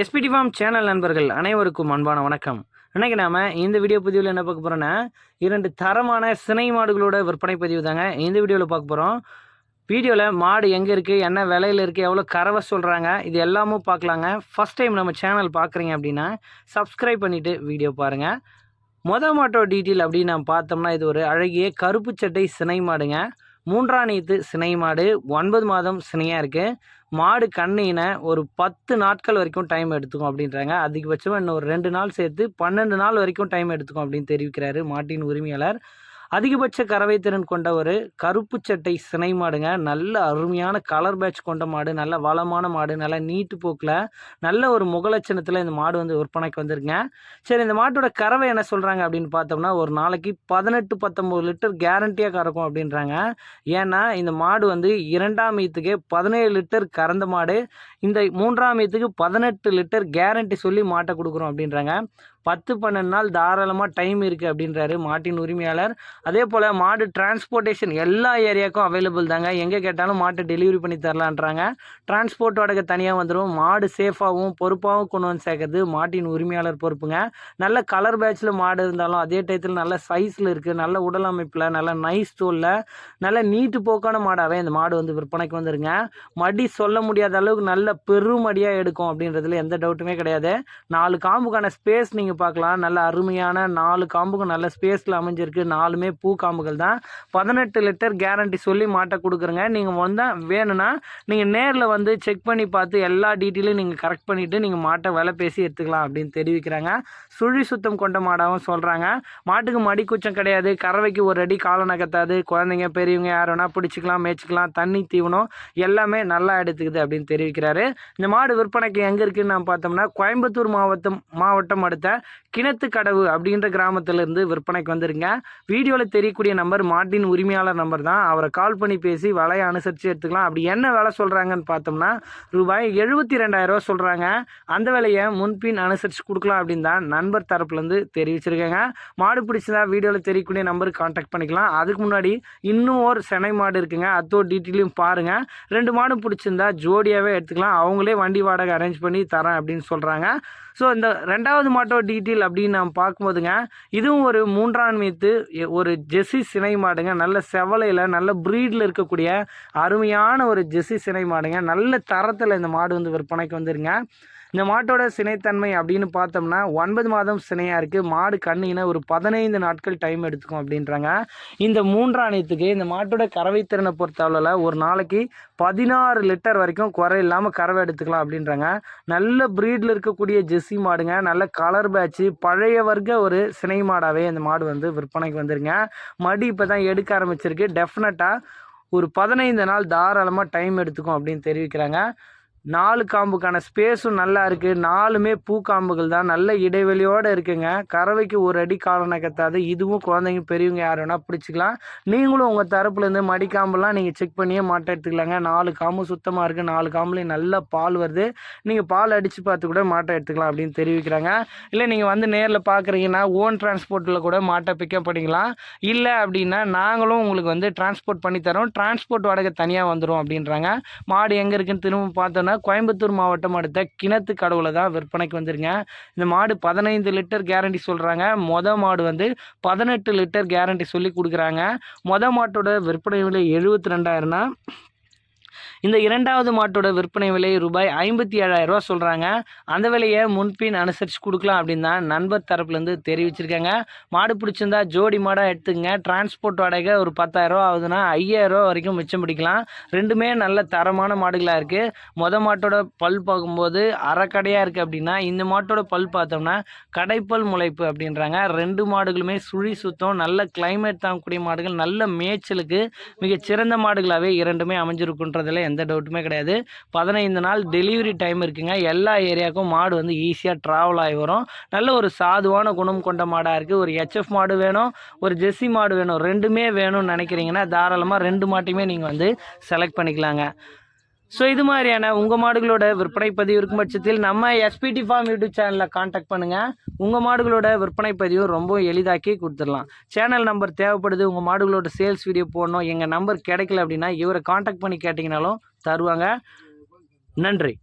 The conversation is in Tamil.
எஸ்பிடி ஃபார்ம் சேனல் நண்பர்கள் அனைவருக்கும் அன்பான வணக்கம். இன்றைக்கி நாம இந்த வீடியோ பதிவில் என்ன பார்க்க போகிறோன்னா இரண்டு தரமான சினை மாடுகளோட விற்பனை பதிவு தாங்க. இந்த வீடியோவில் பார்க்க போகிறோம் வீடியோவில் மாடு எங்கே இருக்குது என்ன விலையில் இருக்குது எவ்வளோ கறவை சொல்கிறாங்க இது எல்லாமும் பார்க்கலாங்க. ஃபஸ்ட் டைம் நம்ம சேனல் பார்க்குறீங்க அப்படின்னா சப்ஸ்கிரைப் பண்ணிவிட்டு வீடியோ பாருங்கள் மொத மாட்டோ டீட்டெயில் அப்படின்னு நம்ம பார்த்தோம்னா இது ஒரு அழகிய கருப்பு சட்டை சினை மாடுங்க. மூன்றாம் நீத்து சினை மாடு ஒன்பது மாதம் சினையாக இருக்குது மாடு கண்ணின ஒரு பத்து நாட்கள் வரைக்கும் டைம் எடுத்துக்கும் அப்படின்றாங்க. அதிகபட்சமாக இன்னும் ஒரு ரெண்டு நாள் சேர்த்து பன்னெண்டு நாள் வரைக்கும் டைம் எடுத்துக்கும் அப்படின்னு தெரிவிக்கிறாரு மாட்டின் உரிமையாளர் அதிகபட்ச கறவை திறன் கொண்ட ஒரு கருப்பு சட்டை சினை மாடுங்க. நல்ல அருமையான கலர் பேட்ச் கொண்ட மாடு நல்ல வளமான மாடு நல்ல நீட்டு போக்கில் நல்ல ஒரு முகலட்சணத்தில் இந்த மாடு வந்து விற்பனைக்கு வந்துருங்க சரி இந்த மாட்டோட கறவை என்ன சொல்கிறாங்க அப்படின்னு பார்த்தோம்னா ஒரு நாளைக்கு பதினெட்டு பத்தொம்போது லிட்டர் கேரண்டியாக கறக்கும் அப்படின்றாங்க. ஏன்னா இந்த மாடு வந்து இரண்டாம் ஈத்துக்கே பதினேழு லிட்டர் கறந்த மாடு இந்த மூன்றாம் ஈத்துக்கு பதினெட்டு லிட்டர் கேரண்டி சொல்லி மாட்டை கொடுக்குறோம் அப்படின்றாங்க. பத்து பன்னெண்டு நாள் தாராளமாக டைம் இருக்குது அப்படின்றாரு மாட்டின் உரிமையாளர். அதே போல் மாடு டிரான்ஸ்போர்ட்டேஷன் எல்லா ஏரியாவுக்கும் அவைலபிள் தாங்க. எங்கே கேட்டாலும் மாட்டை டெலிவரி பண்ணி தரலான்றாங்க. டிரான்ஸ்போர்ட் வாடகை தனியாக வந்துடும் மாடு சேஃபாகவும் பொறுப்பாகவும் கொண்டு வந்து சேர்க்கறது மாட்டின் உரிமையாளர் பொறுப்புங்க. நல்ல கலர் பேட்சில் மாடு இருந்தாலும் அதே டயத்தில் நல்ல சைஸில் இருக்குது நல்ல உடல் அமைப்பில் நல்ல நைஸ் தோலில் நல்ல நீட்டு போக்கான மாடாகவே இந்த மாடு வந்து விற்பனைக்கு வந்துருங்க. மடி சொல்ல முடியாத அளவுக்கு நல்ல பெருமடியாக எடுக்கும் அப்படின்றதுல எந்த டவுட்டுமே கிடையாது. நாலு காம்புக்கான ஸ்பேஸ் நீங்கள் பார்க்கலாம். நல்ல அருமையான நாலு காம்புக்கும் நல்ல ஸ்பேஸில் அமைஞ்சிருக்கு. நாலுமே பூ காம்புகள் தான். பதினெட்டு லிட்டர் கேரண்டி சொல்லி மாட்டை கொடுக்குறங்க. நீங்கள் வந்தால் வேணும்னா நீங்கள் நேரில் வந்து செக் பண்ணி பார்த்து எல்லா டீட்டெயிலும் நீங்கள் கரெக்ட் பண்ணிவிட்டு நீங்கள் மாட்டை விலை பேசி எடுத்துக்கலாம் அப்படின்னு தெரிவிக்கிறாங்க. சுழி சுத்தம் கொண்ட மாடாகவும் சொல்கிறாங்க மாட்டுக்கு மடி குச்சம் கிடையாது. கறவைக்கு ஒரு அடி காலை நகர்த்தாது. குழந்தைங்க பெரியவங்க யார் வேணால் பிடிச்சிக்கலாம் மேய்ச்சிக்கலாம் தண்ணி தீவனம் எல்லாமே நல்லா எடுத்துக்குது அப்படின்னு தெரிவிக்கிறாரு. இந்த மாடு விற்பனைக்கு எங்கே இருக்குன்னு நான் பார்த்தோம்னா கோயம்புத்தூர் மாவட்டம் மாவட்டம் அடுத்த கிணத்து கடவு அப்படின்ற கிராமத்திலேருந்து விற்பனைக்கு வந்துருங்க. வீடியோவில் தெரியக்கூடிய நம்பர் மாட்டின் உரிமையாளர் நம்பர் தான். அவரை கால் பண்ணி பேசி விலையை அனுசரித்து எடுத்துக்கலாம். அப்படி என்ன விலை சொல்கிறாங்கன்னு பார்த்தோம்னா ரூபாய் எழுபத்தி ரெண்டாயிரரூவா சொல்கிறாங்க அந்த விலையை முன்பின் அனுசரித்து கொடுக்கலாம் அப்படின்னு தான் நண்பர் தரப்புலேருந்து தெரிவிச்சிருக்காங்க. மாடு பிடிச்சதா வீடியோவில் தெரியக்கூடிய நம்பருக்கு காண்டாக்ட் பண்ணிக்கலாம். அதுக்கு முன்னாடி இன்னும் ஒரு செனை மாடு இருக்குங்க. அத்தோ டீட்டெயிலையும் பாருங்கள் ரெண்டு மாடும் பிடிச்சிருந்தா ஜோடியாகவே எடுத்துக்கலாம். அவங்களே வண்டி வாடகை அரேஞ்ச் பண்ணி தரேன் அப்படின்னு சொல்கிறாங்க ஸோ இந்த ரெண்டாவது மாட்டோ டீட்டெயில் அப்படின்னு நாம் பார்க்கும்போதுங்க இதுவும் ஒரு மூன்றாம் மீத்து ஒரு ஜெஸ்ஸி சினை மாடுங்க. நல்ல செவலையில் நல்ல ப்ரீடில் இருக்கக்கூடிய அருமையான ஒரு ஜெஸ்ஸி சினை மாடுங்க. நல்ல தரத்தில் இந்த மாடு வந்து விற்பனைக்கு வந்துருங்க. இந்த மாட்டோட சினைத்தன்மை அப்படின்னு பார்த்தோம்னா ஒன்பது மாதம் சினையாக இருக்குது மாடு கண்ணின ஒரு பதினைந்து நாட்கள் டைம் எடுத்துக்கும் அப்படின்றாங்க. இந்த மூன்றாணியத்துக்கு இந்த மாட்டோட கறவை திறனை பொறுத்தளவில் ஒரு நாளைக்கு பதினாறு லிட்டர் வரைக்கும் குறை இல்லாமல் கறவை எடுத்துக்கலாம் அப்படின்றாங்க. நல்ல ப்ரீடில் இருக்கக்கூடிய ஜெஸ்ஸி மாடுங்க. நல்ல கலர் பேட்ச்சு பழைய வர்க்க ஒரு சினை மாடாகவே இந்த மாடு வந்து விற்பனைக்கு வந்துருங்க. மடி இப்போ தான் எடுக்க ஆரம்பிச்சிருக்கு. டெஃபினட்டாக ஒரு பதினைந்து நாள் தாராளமாக டைம் எடுத்துக்கும் அப்படின்னு தெரிவிக்கிறாங்க. நாலு காம்புக்கான ஸ்பேஸும் நல்லா இருக்குது நாலுமே பூ காம்புகள் தான். நல்ல இடைவெளியோடு இருக்குங்க. கறவைக்கு ஒரு அடி காலம் நகர்த்தாது இதுவும் குழந்தைங்க பெரியவங்க யார் வேணால் பிடிச்சிக்கலாம். நீங்களும் உங்கள் தரப்புலேருந்து மடிக்காம்புலாம் நீங்கள் செக் பண்ணியே மாட்டை எடுத்துக்கலாங்க. நாலு காம்பு சுத்தமாக இருக்குது நாலு காம்புலேயும் நல்ல பால் வருது. நீங்கள் பால் அடித்து பார்த்து கூட மாட்டை எடுத்துக்கலாம் அப்படின்னு தெரிவிக்கிறாங்க. இல்லை நீங்கள் வந்து நேரில் பார்க்குறீங்கன்னா ஓன் டிரான்ஸ்போர்ட்டில் கூட மாட்டை பிக்கப் பண்ணிக்கலாம். இல்லை அப்படின்னா நாங்களும் உங்களுக்கு வந்து டிரான்ஸ்போர்ட் பண்ணித்தரோம் டிரான்ஸ்போர்ட் வாடகை தனியாக வந்துடும் அப்படின்றாங்க. மாடு எங்கே இருக்குன்னு திரும்ப பார்த்தோன்னா கோயம்புத்தூர் மாவட்டம் அடுத்த கிணத்து கடவுளை தான் விற்பனைக்கு வந்துருங்க. இந்த மாடு பதினைந்து லிட்டர் கேரண்டி சொல்கிறாங்க மொத மாடு வந்து பதினெட்டு லிட்டர் கேரண்டி சொல்லி கொடுக்குறாங்க. மொத மாட்டோட விற்பனை விலை எழுபத்தி ரெண்டாயிரம்னா இந்த இரண்டாவது மாட்டோட விற்பனை விலை ரூபாய் ஐம்பத்தி ஏழாயிரரூவா சொல்கிறாங்க அந்த விலையை முன்பின் அனுசரித்து கொடுக்கலாம் அப்படின்னு தான் நண்பர் தரப்புலேருந்து தெரிவிச்சிருக்காங்க. மாடு பிடிச்சிருந்தா ஜோடி மாடாக எடுத்துக்கங்க. டிரான்ஸ்போர்ட் வாடகை ஒரு பத்தாயிரரூவா ஆகுதுன்னா ஐயாயிரரூவா வரைக்கும் மிச்சம் பிடிக்கலாம். ரெண்டுமே நல்ல தரமான மாடுகளாக இருக்குது மொத மாட்டோட பல் பார்க்கும்போது அறக்கடையாக இருக்குது அப்படின்னா இந்த மாட்டோட பல் பார்த்தோம்னா கடைப்பல் முளைப்பு அப்படின்றாங்க. ரெண்டு மாடுகளுமே சுழி சுத்தம் நல்ல கிளைமேட் தாங்கக்கூடிய மாடுகள் நல்ல மேய்ச்சலுக்கு மிகச் சிறந்த மாடுகளாகவே இரண்டுமே அமைஞ்சிருக்குன்றதுல எந்த டவுட்டுமே கிடையாது. பதினைந்து நாள் டெலிவரி டைம் இருக்குங்க. எல்லா ஏரியாவுக்கும் மாடு வந்து ஈஸியாக ட்ராவல் ஆகி வரும். நல்ல ஒரு சாதுவான குணம் கொண்ட மாடாக இருக்குது ஒரு ஹெச்எஃப் மாடு வேணும் ஒரு ஜெர்சி மாடு வேணும். ரெண்டுமே வேணும்னு நினைக்கிறீங்கன்னா தாராளமாக ரெண்டு மாட்டையுமே நீங்கள் வந்து செலக்ட் பண்ணிக்கலாங்க. ஸோ இது மாதிரியான உங்கள் மாடுகளோட விற்பனை பதிவு இருக்கும் பட்சத்தில் நம்ம எஸ்பிடி ஃபார்ம் யூடியூப் சேனலில் காண்டாக்ட் பண்ணுங்கள் உங்கள் மாடுகளோட விற்பனை பதிவு ரொம்ப எளிதாக்கி கொடுத்துடலாம். சேனல் நம்பர் தேவைப்படுது உங்கள் மாடுகளோட சேல்ஸ் வீடியோ போடணும் எங்கள் நம்பர் கிடைக்கல அப்படின்னா இவரை காண்டாக்ட் பண்ணி கேட்டிங்கனாலும் தருவாங்க. நன்றி.